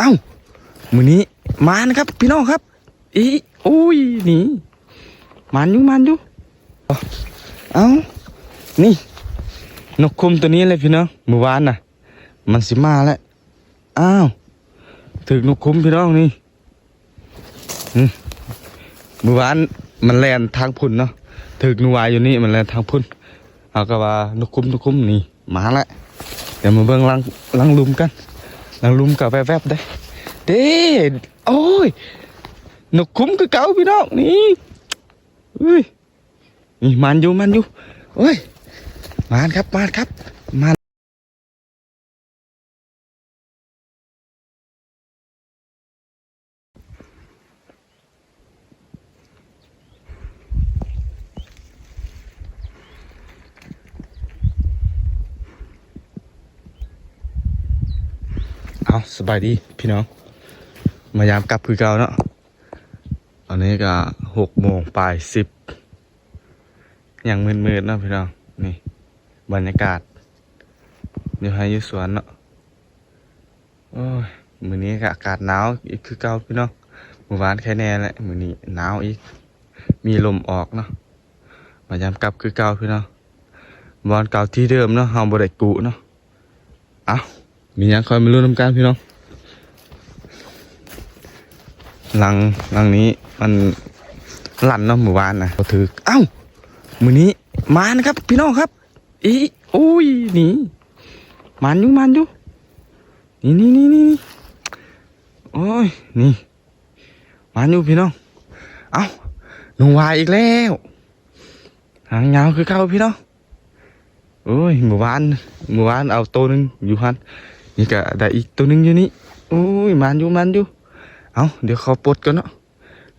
เอ้ามือนี้มานะครับ พี่น้องครับ อีโอ้ยนี่มันอยู่มันอยู่เอ้านี่ นกคุมตัวนี้เลยพี่น้องเมื่อวานน่ะ มันสิมาแล้วอ้าวถึกนกคุมพี่น้องนี่มเมื่อวานมันแลนทางพุ่นเนาะถึกนูวายอยู่นี่มันแลนทางพุ่นเอาก็ว่านกคุมนกคุมนี่มาแล้วเดี๋ยวมาเบิ่งลังลังลุมกัน ลังลุมกับแวบๆได้ เด้โอ้ยนกคุ้มคือเก่าพี่น้องนี่อุ้ยนี่มันอยู่มันอยู่โอ้ยมานครับมานครับมาสบายดีพี่น้อง มายามกลับคือเก่าเนาะตอนนี้ก็หกโมงปลายสิบยังมืดๆเนาะพี่น้อง นี่ บรรยากาศเดี๋ยวให้ยุสวนเนาะโอ้ยมือนี้ก็อากาศหนาวอีกคือเก่าพี่น้องเมื่อวานแค่แน่แหละมือนี้หนาวอีก มีลมออกเนาะมายามกลับคือเก่าพี่น้องบอนเก่าที่เดิมเนาะเฮาบ่ได้กุเนาะเอ้า มีหยังคอยมาลุ้นนำกันพี่น้องหลังหลังนี้มันลั่นเนาะหมู่บ้านนะถือเอ้ามือนี้มานะครับ พี่น้องครับ อีโอ้ยนี่มันอยู่มันอยู่นี่นี่นี่นี่โอ้ยนี่มันอยู่พี่น้อง เอ้าหนูวายอีกแล้วหางยาวคือเก่าพี่น้องโอ้ยหมู่บ้านหมู่บ้านเอาตัวหนึงอยู่หัน นี่ก็ได้อีกตัวหนึงอยู่นี่โอ้ยมันอยู่มันอยู่เอาเดี๋ยวเขาปลดกันเนาะ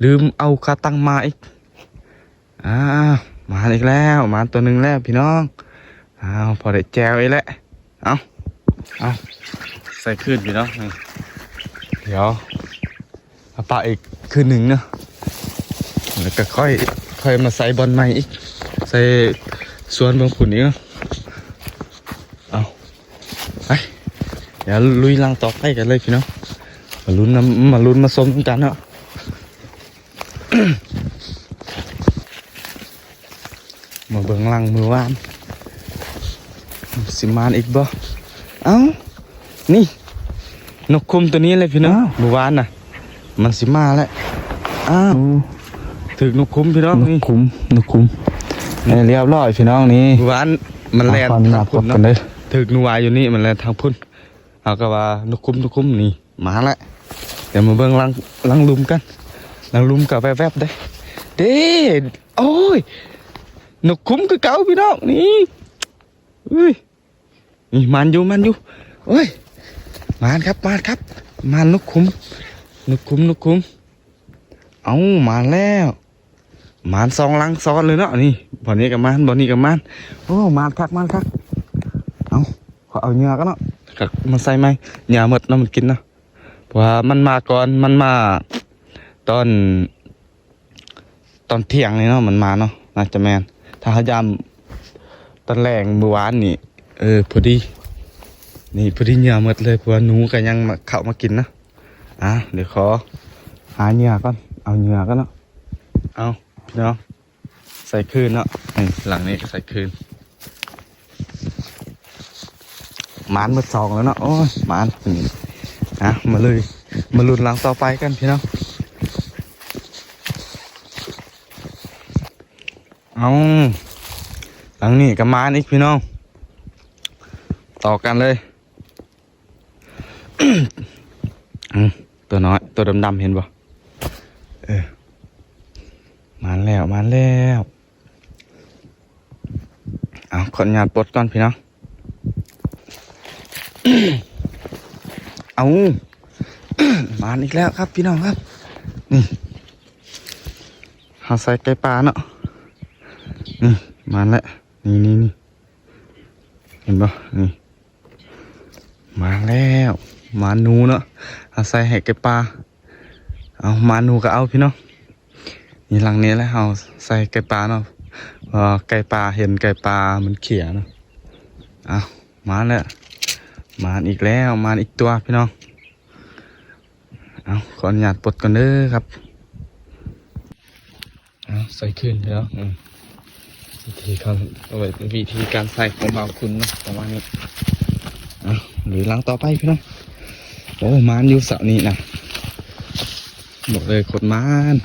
ลืมเอาคาตังมาอีกอ้าวมาอีกแล้วมาตัวหนึ่งแล้วพี่น้องอ้าวพอได้แจวอีกแล้วเอาเอาใส่ขึ้นพี่น้องเดี๋ยวเอาปะอีกคืนหนึ่งเนาะแล้วก็ค่อยค่อยมาใส่บอลใหม่อีกใส่สวนบางผุนอีกเนาะเอาไปเดี๋ยวลุยลังต่อไปกันเลยพี่น้องมาลุ้นนะมาลุ้นมาส้มกันเนาะมาเบิ่งหลังมือวานสิมานอีกบ่เอ้านี่ นกคุมตัวนี้เลยพี่น้องมือวานน่ะ มันสิมาแล้วอ้าวถึกนกคุมพี่น้องนี่คุ้มนกคุ้มนี่เรียบร้อยพี่น้องนี่มือวานมันแลนฟันหนัทางกพุ่นกันเนาะเลยถึกหนูวายอยู่นี่มันแลนทางพุ่น เอาก็ว่านกคุมนกคุมนี่มาแล้วเดี๋ยวมาเบิ่งลังลังลุมกันลังลุมกับแวบๆได้เด้โอ้ยนกคุมคือเก่าพี่น้องนี่อุ้ยนี่มันอยู่มันอยู่โอ้ยมานครับมานครับมานนกคุมนกคุมนกคุมเอามาแล้วมานสองลังซ้อนเลยเนาะนี่บ่อนี้กับมานบ่อนี้กับมานโอ้มานคักมานคักเอาขอเอาเหงื่อกันเนาะ คักมาใส่ไหมหงื่อหมดเนาะมันกินเนาะเพราะว่ามันมาก่อนมันมา ตอน ตอนเที่ยงนี่เนาะมันมาเนาะน่าจะแมนถ้าเขายามตอนแรงเมื่อวานนี่ เออพอดี นี่พอดีเหงื่อหมดเลยเพราะว่าหนูก็ยังมาเข้ามากินนะอะเดี๋ยวขอ หาเหงื่อก่อนเอาเหงื่อก่อนเนาะเอาพี่น้องใส่คืนเนาะหลังนี้ใส่คืนห มานมาสองแล้วเนาะโอ้ยมานนี่อะมาเลยมาลุนหลังต่อไปกันพี่น้องเอาหลังนี้กับมาอีกพี่น้อง ต่อกันเลยตัวน้อย ตัวดำๆเห็นบ่เออมาแล้วมาแล้วเอาขออนุญาตปลดก่อนพี่น้อง เอามาอีกแล้วครับพี่น้องครับ นี่เอาใส่ไก่ปลาเนาะนี่มาแล้วนี่นี่นี่เห็นปะนี่มาแล้วมาหนูเนาะเอาใส่ให้ไก่ปลาเอามาหนูก็เอาพี่น้องนี่หลังนี้แล้วเอาใส่ไก่ปลาเนาะไก่ปลาเห็นไก่ปลามันเขียเนาะเอามาแล้ว มาอีกแล้วมาอีกตัวพี่น้อง เอาขออนุญาตปลดก่อนเด้อครับ เอาใส่ขึ้นแล้ววิธีการเอาไว้วิธีการใส่ของบ่าคุณนะประมาณนี้เอาหรือลังต่อไปพี่น้องโอ้มานอยู่เสานี้นะบอกเลยขดมาน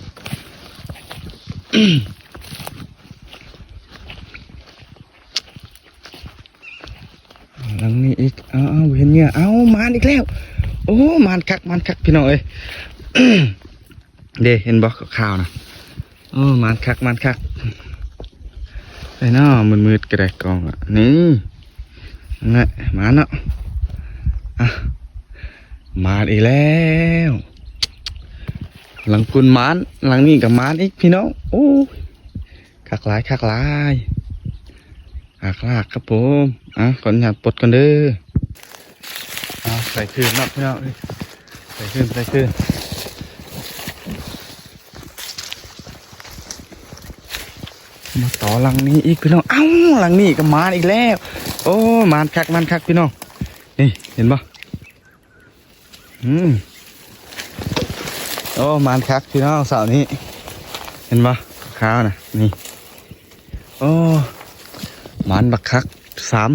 หลังนี้อีก เอา เอาเห็นเนี่ยเอามานอีกแล้ว โอ้มานคักมานคักพี่น้องเอ้ยเดเห็นบอกข่าวนะโอ้มานคักมานคักไอ้น้อมืดมืดกระไดกองอะนี่นั่นมาเนาะอะมาอีกแล้วหลังคุณมานหลังนี้กับมานอีกพี่น้องโอ้คักหลายคักหลายหักลากครับผมอะขออนุญาตปลดกันเด้อ ใส่คืนนับพี่น้องใส่คืนใส่คืนมาต่อหลังนี้อีกพี่น้อง เอ้าหลังนี้ก็มานอีกแล้ว โอ้มานคักมานคักพี่น้อง นี่เห็นปะอืมโอ้มานคักพี่น้องเสาร์นี้ เห็นปะข้าวนะนี่ โอ้มานบักคักสาม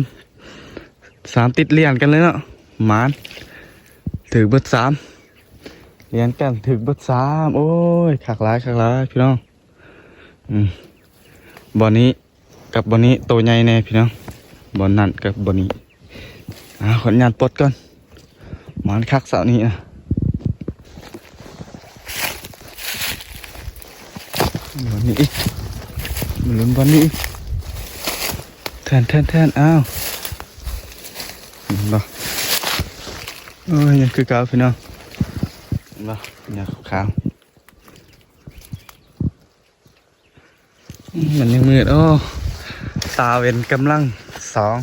สามติดเรียนกันเลยเนาะมาน ถือเบิดสามเรียนกันถือเบิดสามโอ้ยขักหลายขักหลายพี่น้องอืมบอนนี้กับบอนนี้โตใหญ่แน่พี่น้องบอนนั่นกับบอนนี้อ่าขออนุญาตปลดก่อนหมานคักเสาร์นี้นะบอนนี้อีกมาลุ้นบอนนี้แทนแทนแทนอ้าวเห็นบ่ โอ้ยยังคือเก่าพี่น้องเห็นบ่ยังขาวอืมมันยังมืดโอ้ตาเวนกำลังสอง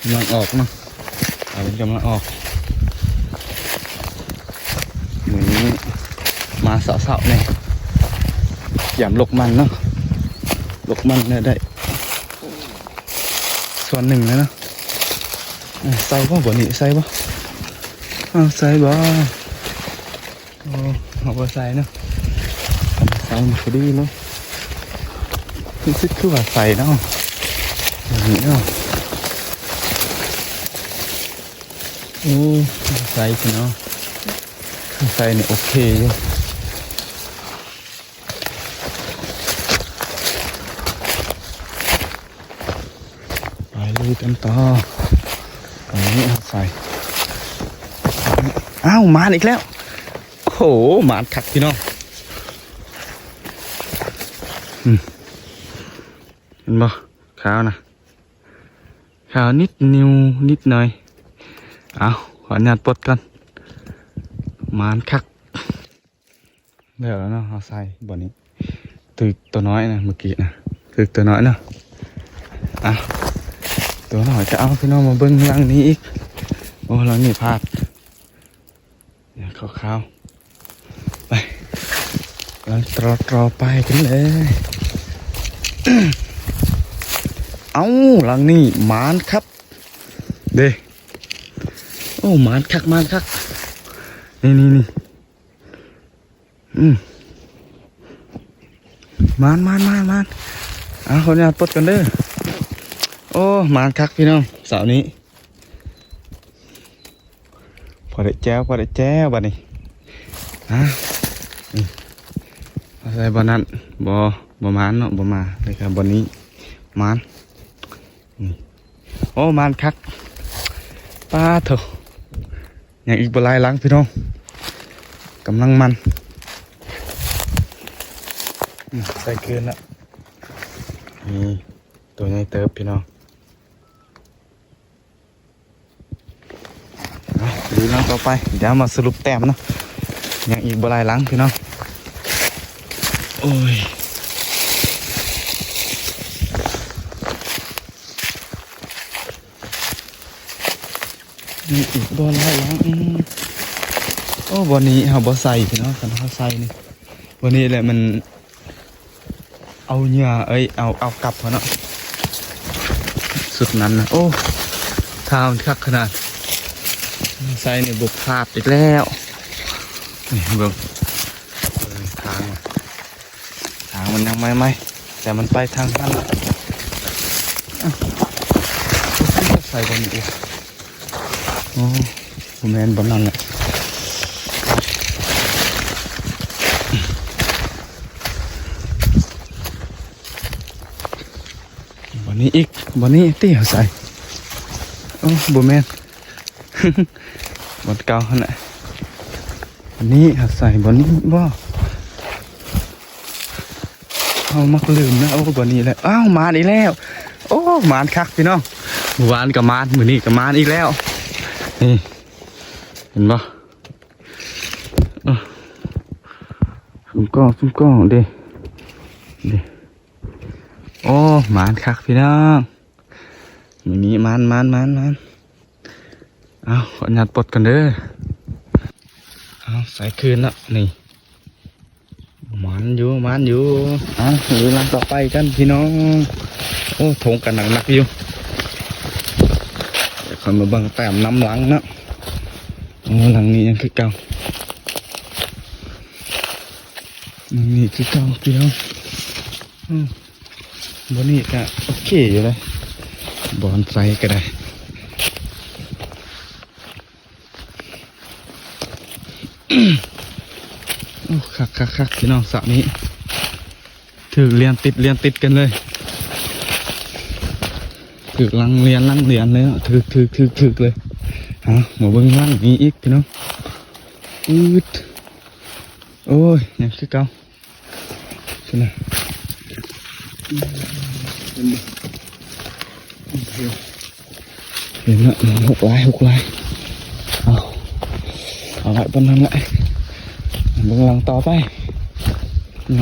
กำลังออกเนาะตาเวนกำลังออกเหมือนมาเสาๆเนี่ยหยามลกมันเนาะลกมันเนี่ยได้ ส่วนหนึ่งแล้วนะอะ ใส่บ่บ่นี่ใส่บ่อ้าวใส่บ่โอ้เอาบ่ใส่เนาะใส่มาพอดีเลยรู้สึกคือว่าใส่เนาะอย่างนี้เนาะโอ้ใส่สิเนาะใส่นี่โอเคอยู่ไปลุยกันต่อตรง นี้เอาใส่อ้าวมาอีกแล้ว โอ้โหมาขัดพี่น้องอืมเห็นบ่ขาวนะขาวนิดนิวนิดหน่อย เอาขออนุญาตปลดกันมานคักเดี๋ยวแล้วเนาะเอาใส่บ่อนี้ตึกตัวน้อยนะเมื่อกี้นะตึกตัวน้อยเนาะอะ ตัวหน้อยจะเอาพี่น้องมาเบิ้งหลังนี้อีก โอ้หลังนี้พาดเนี่ยขาวๆไปเราตรอตรอไปกันเลย เอาหลังนี้มานครับ เด้โอ้มานคักมานคัก นี่นี่นี่อืมมานมานมานมานเอาคนนี้ปลดกันเด้อ โอ้มานคักพี่น้องเสาร์นี้ พอได้แจ้วพอได้แจ้วบัดนี้ฮะอะไรบ่นั้นบ่บ่มานเนาะบ่มาเลยครับบ่นี้มานโอ้มานคักป้าเถอะยังอีกบ่ลายหลังพี่น้องกำลังมันใส่เกินละนี่ตัวใหญ่เติบพี่น้อง เอา ดูหลังต่อไป เดี๋ยวมาสรุปแต้มนะยังอีกบลายหลังพี่น้องโอ้ยมีอีกบลายหลังโอ้บนนี้เขาบ่ใส่พี่น้องคันเขาใส่นี่บนนี้แหละมัน เอาเหงื่อเอ้ยเอาเอากลับเขาเนาะสุดนั้นนะโอ้ทามันคักขนาด ใส่ในบุกพลาดอีกแล้ว นี่เบิ่งทางอะทางมันยังไม่ไหมแต่มันไปทางนั้นละใส่บนอีกโอ้ผมแมนบนนั่นแหละบนนี้อีกบนนี้เตี้ยใส่โอ้บแมน บนเก่าขนาดอันนี้หัดใส่บนนี้บ่เอามักลืมนะโอ้บนนี้แล้วอ้าวมานอีกแล้ว โอ้มานคักพี่น้องวานกับมานมือนี้กับมานอีกแล้วนี่เห็นบ่ซุ่มกล้องซุ่มกล้องเด้เด้โอ้มานคักพี่น้องมือนี้มานมานมานมาน เอาขออนุญาตปลดกันเด้อเอาใส่คืนละนี่มันอยู่มันอยู่เอาหรือลังต่อไปกันพี่น้องโอ้ทงกันหนักหนักอยู่เดี๋ยวคนมาบังแต้มน้ำหลังนะโอ้หลังนี้ยังคือเก่าหลังนี้คือเก่าพี่น้องบนนี้ก็โอเคอยู่เลยบอนไซก็ได้ โอ้คักคักคักพี่น้องสระนี้ ถือเรียนติดเรียนติดกันเลย ถือลังเรียนลังเรียนเลยถือถือถือถือเลยฮะหมูเบิ้งลังนี้อีกพี่น้องอืดโอ้ยยังคือเก่าใช่ไหมเห็นละหกลายหกลายเอา เอาไว้บนนั้นแหละเบิ่งหลังต่อไป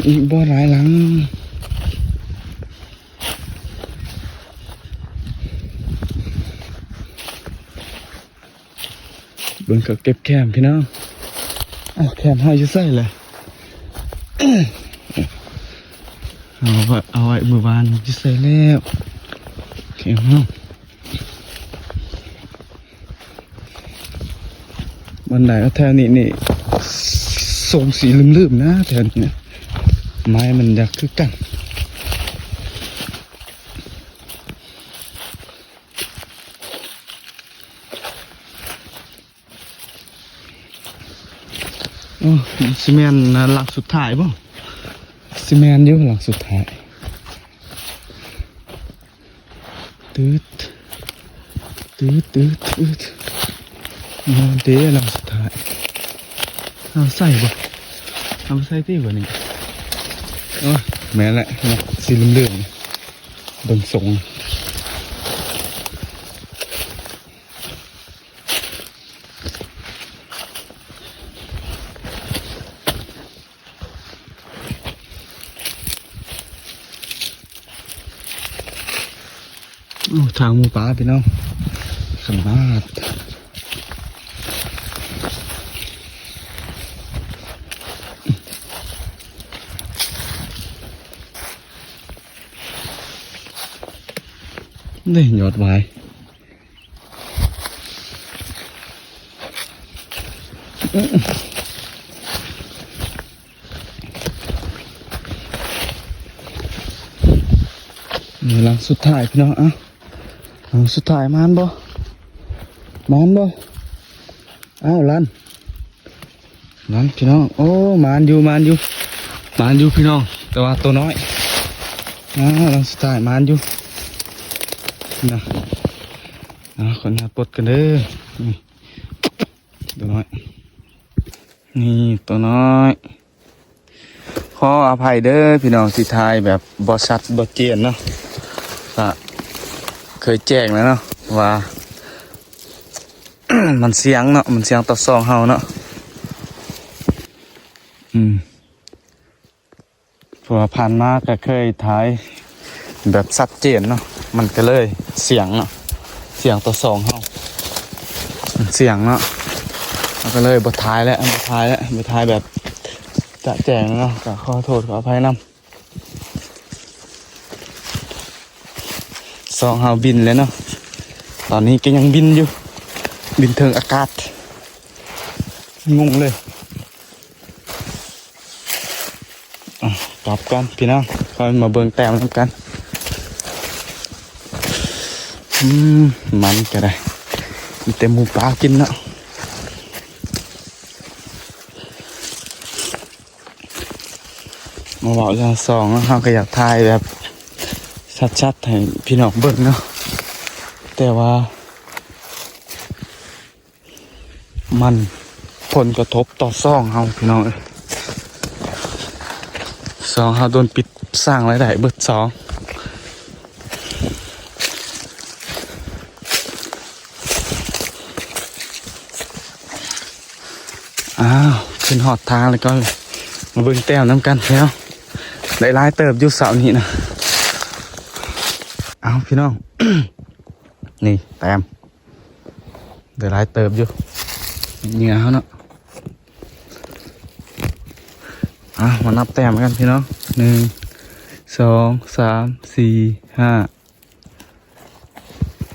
อีกบ่หลายหลังเบิ่งก็เก็บแคมพี่น้องอ้าแคมให้จะใส่เลยเอาไว้เอาไว้มือวานจะใส่แล้วแคมเฮา บันไดเอาแถวนี้นี่ทรงสีลืมๆนะแถวนี้นะไม้มันอยากคือกันโอ้ซีเมนต์หลังสุดท้ายป่ะซีเมนต์อยู่หลังสุดท้ายตืดตืดตืดตืด นอนเตะหลังสุดท้ายเอาใส่ป่เอาใส่ที่กว่านี้โอ้แม่แหละนะสีเหลืองๆเบ่งทรงอ้ทางมูป่าพี่น้องขนาด นี่ยอดไว้นี่หลังสุดท้ายพี่น้องอะหลังสุดท้ายมานบ่มานบ่อ้าวลันลันพี่น้องโอ้มานอยู่มานอยู่มานอยู่พี่น้องแต่ว่าตัวน้อยอ้าวหลังสุดท้ายมานอยู่ นะอ่าคนงานปลดกันเด้อนี่ตัวน้อย นี่ตัวน้อย ขออภัยเด้อพี่น้องที่ทายแบบบอชัดบอเจียนเนาะก็เคยแจ้งแล้วเนาะว่า มันเสียงเนาะมันเสียงต่อซองเฮาเนาะอืมเพราะว่าผ่านมาก็เคยถ่ายแบบชัดเจนเนาะ มันก็เลยเสียงเนาะเสียงตัวสองเฮาเสียงเนาะมันก็เลยบทท้ายแล้วบทท้ายแล้วบทท้ายแบบจะแจงเนาะกขอโทษขออภัยนำสองเฮาบินแล้วเนาะตอนนี้ก็ยังบินอยู่ บินเทิงอากาศ งงเลยกลับกันพี่น้องคอยมาเบิ่งแต้มกัน อืมมันก็ได้มีแต่หมูปลากินเนาะมาบอกเรื่องสองแล้วเขาก็อยากทายแบบชัดๆให้พี่น้องเบิ่งเนาะแต่ว่า มันผลกระทบต่อซ่องเฮาพี่น้องเอ้ยสองเฮาโดนปิดสร้างรายได้เบิดสอง อ้าวขึ้นหอดทางเลยก็มาเบิ่งแต้มน้ำกันแล้วได้ลายเติบอยู่เสานี้นะเอาพี่น้อง นี่แต้มได้ลายเติบอยู่เหงื่อเขาเนาะอะมานับแต้มกันพี่น้องหนึ่งสองสามสี่ห้า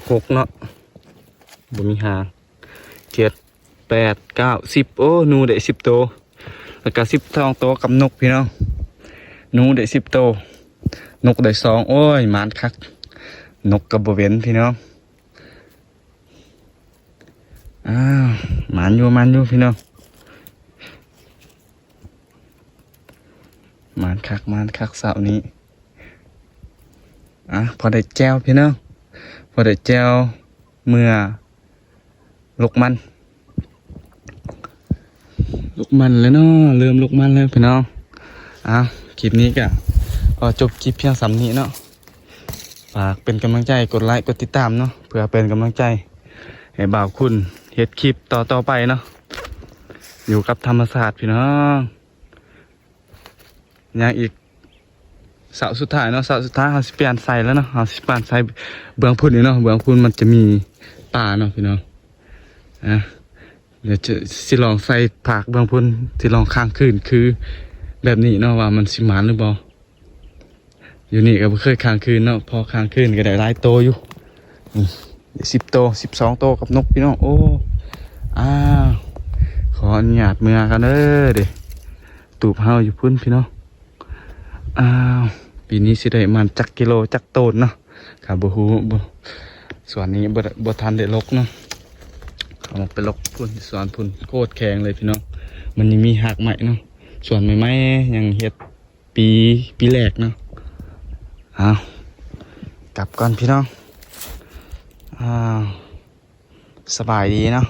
หกเนาะบ่มีหางเจ็ด แปดเก้าสิบโอ้นูได้สิบโตวแล้วก็สิบทองโตวกับนกพี่น้องนูได้สิบโตวนกได้สองโอ้ยมานคัก นกกับบเวนพี่น้องอ้าวมานอยู่มานอยู่พี่น้องมานคักมานคักเสาร์นี้อะพอได้แจวพี่น้องพอได้แจวเมื่อลกมัน ลูกมันแล้วเนาะเริ่มลูกมันแล้วพี่น้องอ้าวคลิปนี้ก็จบคลิปเพียงสำนี้เนาะฝากเป็นกำลังใจกดไลค์กดติดตามเนาะเพื่อเป็นกำลังใจให้บ่าวคุณเฮ็ดคลิปต่อต่อไปเนาะอยู่กับธรรมศาสตร์พี่น้องยังอีกเสาสุดท้ายเนาะเสาสุดท้ายเราสิเปลี่ยนใส่แล้วเนาะเราสิเปลี่ยนใส่เบื้องพุ่นนี่เนาะเบื้องพุ่นมันจะมีป่าเนาะพี่น้องอะ เดี๋ยวจะสิลองใส่ผักบางพุ่นสิลองข้างคืนคือ แบบนี้เนาะว่ามันสิหมานหรือบ่อยู่นี่ก็บ่เคยค้างคืนเนาะพอค้างคืนก็ได้หลายโตอยู่สิบโตสิบสองโตกับนกพี่น้องโอ้อ้าวขออนุญาตเมือกันเด้อเด้ตูบเฮาอยู่พุ่นพี่น้องอ้าวปีนี้สิได้มันจักกิโลจักโตนเนาะครับบ่ฮู้บ่ส่วนนี้บ่บ่ทันได้ลกเนาะ เอาไปลกพุ่นสวนพุ่นโคตรแข็งเลยพี่น้องมันยังมีหักใหม่เนาะส่วนใหม่ๆยังเฮ็ดปีปีแรกเนาะเอากลับก่อนพี่น้องอ้าวสบายดีเนาะ